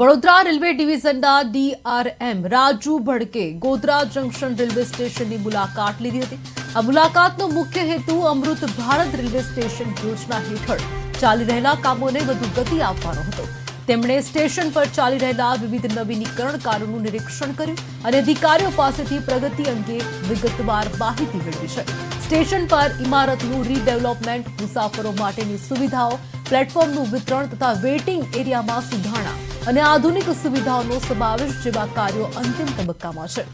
Vadodara railway ડિવિઝનના DRM Raju Bhadke Godhra junction railway સ્ટેશનની મુલાકાત લીધી હતી. આ મુલાકાતનો મુખ્ય હેતુ અમૃત ભારત રેલવે સ્ટેશન યોજના હેઠળ ચાલી રહેલા કામોને વધુ ગતિ આપવાનો હતો. તેમણે સ્ટેશન પર ચાલી રહેલા વિવિધ નવીનીકરણ કાર્યોનું નિરીક્ષણ કર્યું અને અધિકારીઓ પાસેથી પ્રગતિ અંગે વિગતવાર માહિતી મેળવી છે. સ્ટેશન પર ઇમારતનું રીડેવલપમેન્ટ, મુસાફરો માટેની સુવિધાઓ, પ્લેટફોર્મનું વિતરણ તથા વેઇટિંગ એરિયામાં સુધારણા અને આધુનિક સુવિધાઓનો સમાવેશ જેવા કાર્યો અંતિમ તબક્કામાં છે.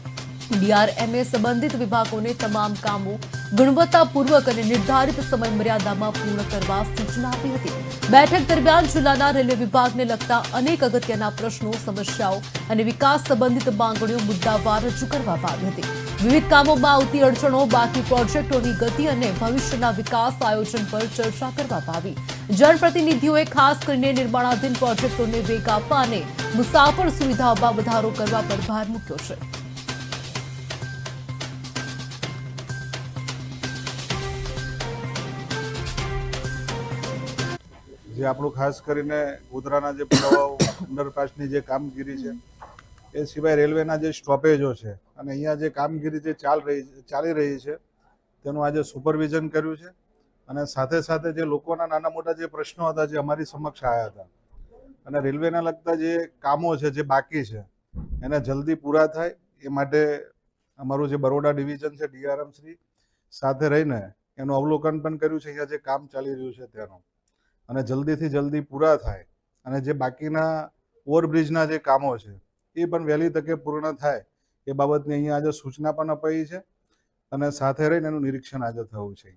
ડીઆરએમએ સંબંધિત વિભાગોને તમામ કામો ગુણવત્તાપૂર્વક અને નિર્ધારિત સમય મર્યાદામાં પૂર્ણ કરવા સૂચના આપી હતી. બેઠક દરમિયાન જિલ્લાના રેલવે વિભાગને લગતા અનેક અગત્યના પ્રશ્નો, સમસ્યાઓ અને વિકાસ સંબંધિત માંગણીઓ મુદ્દાવાર રજૂ કરવામાં આવી હતી. વિવિધ કામોમાં આવતી અડચણો, બાકી પ્રોજેક્ટોની ગતિ અને ભવિષ્યના વિકાસ આયોજન પર ચર્ચા કરવામાં આવી. જનપ્રતિનિધિઓએ ખાસ કરીને નિર્માણાધીન પ્રોજેક્ટોને વેગ આપવા અને મુસાફર સુવિધાઓમાં વધારો કરવા પર ભાર મૂક્યો છે. જે આપણું ખાસ કરીને ગોધરાના જે પુરાવાઓ, અંડરપાસની જે કામગીરી છે, એ સિવાય રેલવેના જે સ્ટોપેજો છે અને અહીંયા જે કામગીરી જે ચાલ રહી ચાલી રહી છે, તેનું આજે સુપરવિઝન કર્યું છે અને સાથે સાથે જે લોકોના નાના મોટા જે પ્રશ્નો હતા જે અમારી સમક્ષ આવ્યા હતા. અને રેલવેના લગતા જે કામો છે, જે બાકી છે, એને જલ્દી પૂરા થાય, એ માટે અમારું જે બરોડા ડિવિઝન છે, ડીઆરએમ શ્રી સાથે રહીને એનું અવલોકન પણ કર્યું છે, અહીંયા જે કામ ચાલી રહ્યું છે, તેનું. અને જલ્દીથી જલ્દી પૂરા થાય અને જે બાકીના ઓવરબ્રિજના જે કામો છે, એ પણ વહેલી તકે પૂર્ણ થાય, એ બાબતની અહીંયા આજે સૂચના પણ અપાઈ છે અને સાથે રહીને એનું નિરીક્ષણ આજે થયું છે.